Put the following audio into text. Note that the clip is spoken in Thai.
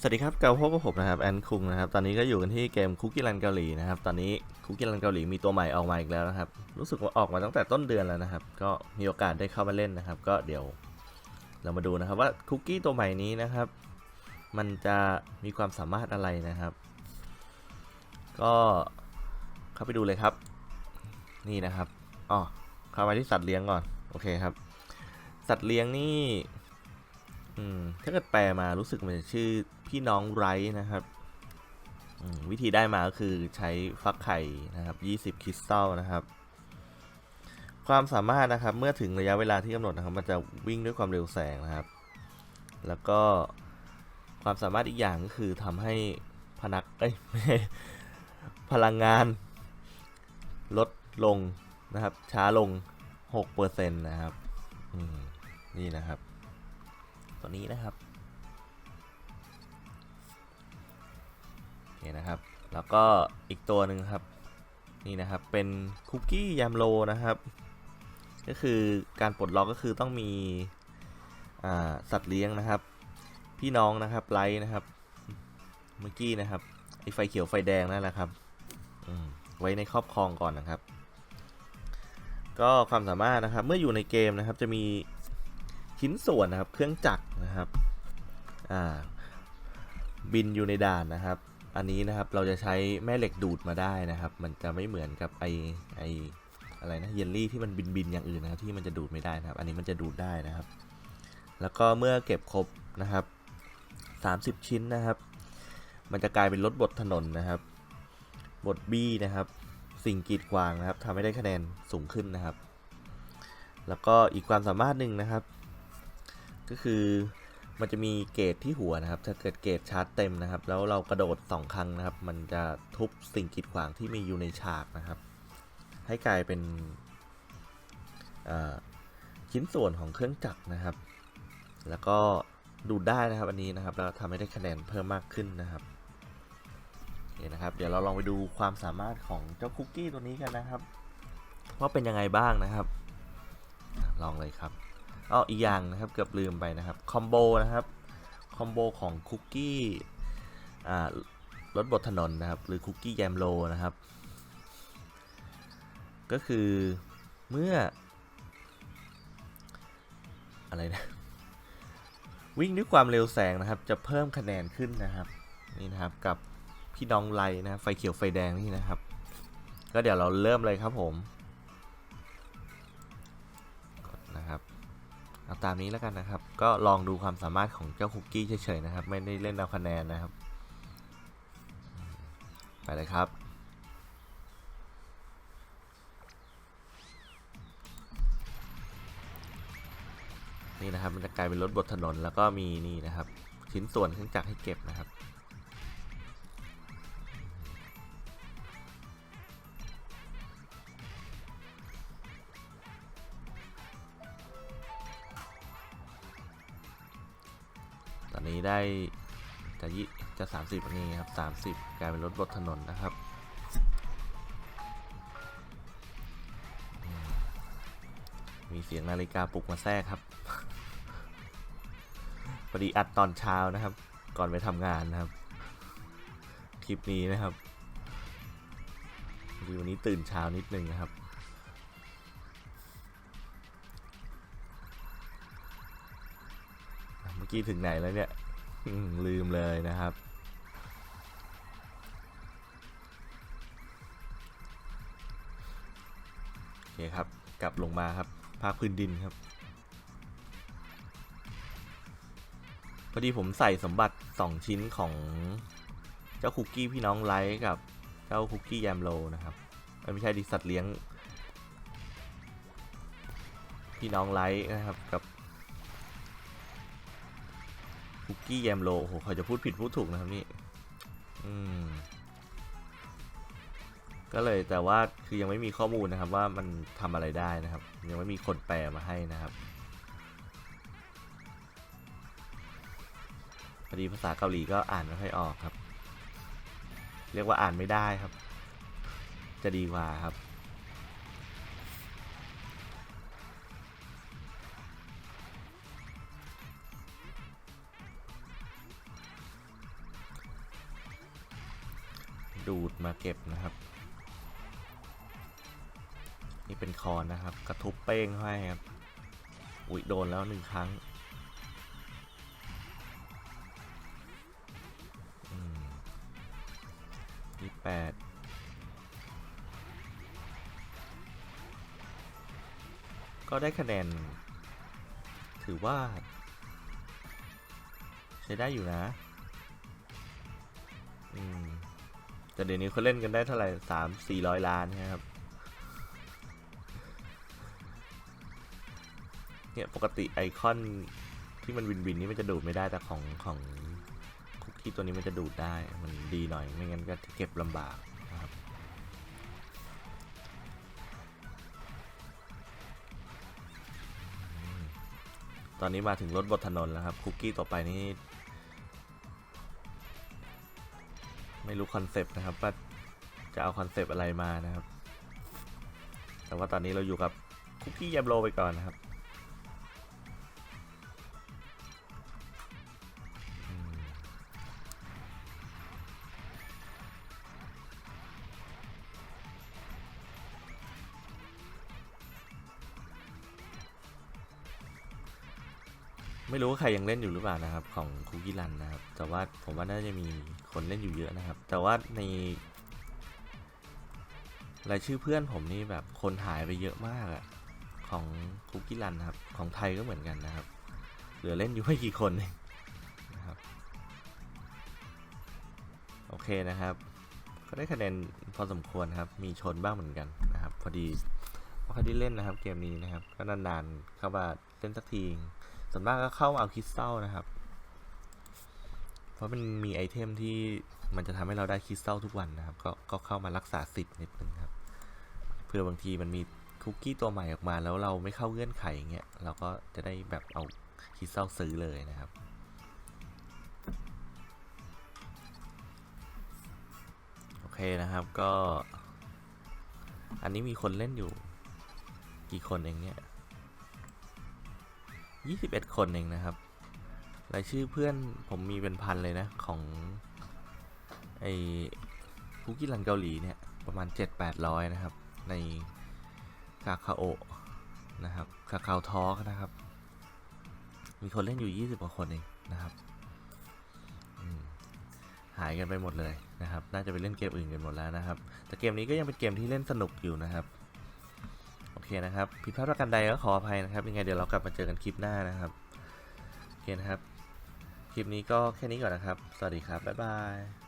สวัสดีครับกับมาพบกับผมนะครับแอนคุงนะครับตอนนี้ก็อยู่กันที่เกมคุกกี้รันเกาหลีนะครับตอนนี้คุกกี้รันเกาหลีมีตัวใหม่ออกมาอีกแล้วนะครับรู้สึกว่าออกมาตั้งแต่ต้นเดือนแล้วนะครับ ก็มีโอกาสได้เข้ามาเล่นนะครับ ก็เดี๋ยวเรามาดูนะครับว่าคุกกี้ตัวใหม่นี้นะครับ มันจะมีความสามารถอะไรนะครับ ก็เข้าไปดูเลยครับ นี่นะครับอ๋อเข้ามาที่สัตว์เลี้ยงก่อนโอเคครับ สัตว์เลี้ยงนี่ ถ้าเกิดแปลมารู้สึกมันจะชื่อพี่น้องไรนะครับ วิธีได้มาก็คือใช้ฟักไข่นะครับ 20 คริสตัลนะครับ ความสามารถนะครับ เมื่อถึงระยะเวลาที่กำหนดนะครับ มันจะวิ่งด้วยความเร็วแสงนะครับ แล้วก็ความสามารถอีกอย่างก็คือทำให้พนักเอ้ยไม่พลังงานลดลงนะครับ ช้าลง 6%นะครับนี่นะครับ ตัวนี้นะครับโอเคนะครับ แล้วก็อีกตัวหนึ่งครับ นี่นะครับ เป็นคุกกี้ยามโลนะครับ ก็คือการปลดล็อกก็คือต้องมีสัตว์เลี้ยงนะครับ พี่น้องนะครับไลท์นะครับ เมื่อกี้นะครับไอไฟเขียวไฟแดงนั่นแหละครับไว้ในครอบครองก่อนนะครับ ก็ความสามารถนะครับ เมื่ออยู่ในเกมนะครับ จะมีชิ้นส่วนนะครับ เครื่องจักร นะครับอ่าบินอยู่ในด่านนะครับ อันนี้นะครับเราจะใช้แม่เหล็กดูดมาได้นะครับ มันจะไม่เหมือนกับไอไออะไรนะเยลลี่ที่มันบินบินอย่างอื่นนะครับที่มันจะดูดไม่ได้นะครับ อันนี้มันจะดูดได้นะครับ แล้วก็เมื่อเก็บครบนะครับ 30 ชิ้นนะครับ มันจะกลายเป็นรถบดถนนนะครับบดบี้นะครับ สิ่งกีดขวางนะครับทำให้ได้คะแนนสูงขึ้นนะครับ แล้วก็อีกความสามารถหนึ่งนะครับ ก็คือ มันจะมีเกรดที่หัวนะครับ ถ้าเกิดเกรดชาร์จเต็มนะครับ แล้วเรากระโดดสองครั้งนะครับ มันจะทุบสิ่งกีดขวางที่มีอยู่ในฉากนะครับ ให้กลายเป็นชิ้นส่วนของเครื่องจักรนะครับ แล้วก็ดูดได้นะครับอันนี้นะครับแล้วทำให้ได้คะแนนเพิ่มมากขึ้นนะครับโอเคนะครับ เดี๋ยวเราลองไปดูความสามารถของเจ้าคุกกี้ตัวนี้กันนะครับ ว่าเป็นยังไงบ้างนะครับ ลองเลยครับ อ๋ออีกอย่างนะครับเกือบลืมไปนะครับคอมโบนะครับคอมโบของคุกกี้รถบดถนนนะครับ หรือคุกกี้แยมโลนะครับ ก็คือเมื่อ อะไรนะ วิ่งด้วยความเร็วแสงนะครับ จะเพิ่มคะแนนขึ้นนะครับ นี่นะครับกับพี่น้องไลนะครับไฟเขียวไฟแดงนี่นะครับ ก็เดี๋ยวเราเริ่มเลยครับผม เอาตามนี้แล้วกันนะครับ ก็ลองดูความสามารถของเจ้าคุกกี้เฉยๆนะครับ ไม่ได้เล่นเอาคะแนนนะครับ ไปเลยครับ นี่นะครับมันจะกลายเป็นรถบดถนนแล้วก็มีนี่นะครับ ชิ้นส่วนเครื่องจักรให้เก็บนะครับ ได้จะยี่จะสามสิบนี่ครับสามสิบกลายเป็นรถบดถนนนะครับมีเสียงนาฬิกาปลุกมาแทรกครับพอดีอัดตอนเช้านะครับ ก่อนไปทำงานนะครับ คลิปนี้นะครับดีวันนี้ตื่นเช้านิดนึงนะครับเมื่อกี้ถึงไหนแล้วเนี่ย ลืมเลยนะครับ โอเคครับ กลับลงมาครับ ภาคพื้นดินครับ พอดีผมใส่สมบัติ 2 ชิ้นของเจ้าคุกกี้พี่น้องไลท์กับเจ้าคุกกี้แยมโลนะครับไม่ใช่ดิสัตว์เลี้ยง พี่น้องไลท์นะครับกับ คุกกี้แยมโลโอ้โหเขาจะพูดผิดพูดถูกนะครับนี่ อืม ก็เลยแต่ว่าคือยังไม่มีข้อมูลนะครับ ว่ามันทำอะไรได้นะครับ ยังไม่มีคนแปลมาให้นะครับพอดีภาษาเกาหลีก็อ่านไม่ค่อยออกครับ เรียกว่าอ่านไม่ได้ครับ จะดีกว่าครับ ดูดมาเก็บนะครับ นี่เป็นคอนนะครับ กระทุบเป้งให้ครับ อุ๊ยโดนแล้วหนึ่งครั้งยี่แปดก็ได้คะแนน ถือว่า ใช้ได้อยู่นะ แต่เดี๋ยวนี้เขาเล่นกันได้เท่าไหร่สามสี่ร้อยล้านนะครับ เนี่ยปกติไอคอนที่มันวินวินนี่มันจะดูดไม่ได้แต่ของของคุกกี้ตัวนี้มันจะดูดได้ มันดีหน่อยไม่งั้นก็เก็บลำบากนะครับตอนนี้มาถึงรถบนถนนแล้วครับคุกกี้ต่อไปนี่ ไม่รู้คอนเซปต์นะครับว่าจะเอาคอนเซปต์อะไรมานะครับ แต่ว่าตอนนี้เราอยู่กับคุกกี้ยมโลไปก่อนนะครับ ไม่รู้ว่าใครยังเล่นอยู่หรือเปล่านะครับ ของคุกกี้รันนะครับ แต่ว่าผมว่าน่าจะมีคนเล่นอยู่เยอะนะครับ แต่ว่าในรายชื่อเพื่อนผมนี่แบบคนหายไปเยอะมากอะของคุกกี้รันครับ ของไทยก็เหมือนกันนะครับ เหลือเล่นอยู่ไม่กี่คนเองนะครับ โอเคนะครับ ก็ได้คะแนนพอสมควรครับ มีชนบ้างเหมือนกันนะครับ พอดีไม่ค่อด้เล่นนะครับ เกมนี้นะครับ ก็นานๆเข้ามาเล่นสักที ส่วนมากก็เข้าเอาคริสตัลนะครับ เพราะมันมีไอเทมที่มันจะทำให้เราได้คริสตัลทุกวันนะครับ ก็ก็เข้ามารักษาสิทธิ์นิดนึงครับ เพื่อบางทีมันมีคุกกี้ตัวใหม่ออกมาแล้วเราไม่เข้าเงื่อนไขอย่างเงี้ยเราก็จะได้แบบเอาคริสตัลซื้อเลยนะครับโอเคนะครับก็ อันนี้มีคนเล่นอยู่ กี่คนเองเนี่ย ยี่สิบเอ็ดคนเองนะครับ รายชื่อเพื่อนผมมีเป็นพันเลยนะ ของไอ้คุกกี้รันเกาหลีเนี่ย ประมาณ 7-800 นะครับ ในคาคาโอนะครับคาคาวทอล์กนะครับ มีคนเล่นอยู่ 20 กว่าคนเองนะครับหายกันไปหมดเลยนะครับ น่าจะไปเล่นเกมอื่นกันหมดแล้วนะครับ แต่เกมนี้ก็ยังเป็นเกมที่เล่นสนุกอยู่นะครับ เคนะครับผิดพลาดประการใดก็ขออภัยนะครับยังไงเดี๋ยวเรากลับมาเจอกันคลิปหน้านะครับโอเคนะครับ คลิปนี้ก็แค่นี้ก่อนนะครับ สวัสดีครับ บ๊ายบาย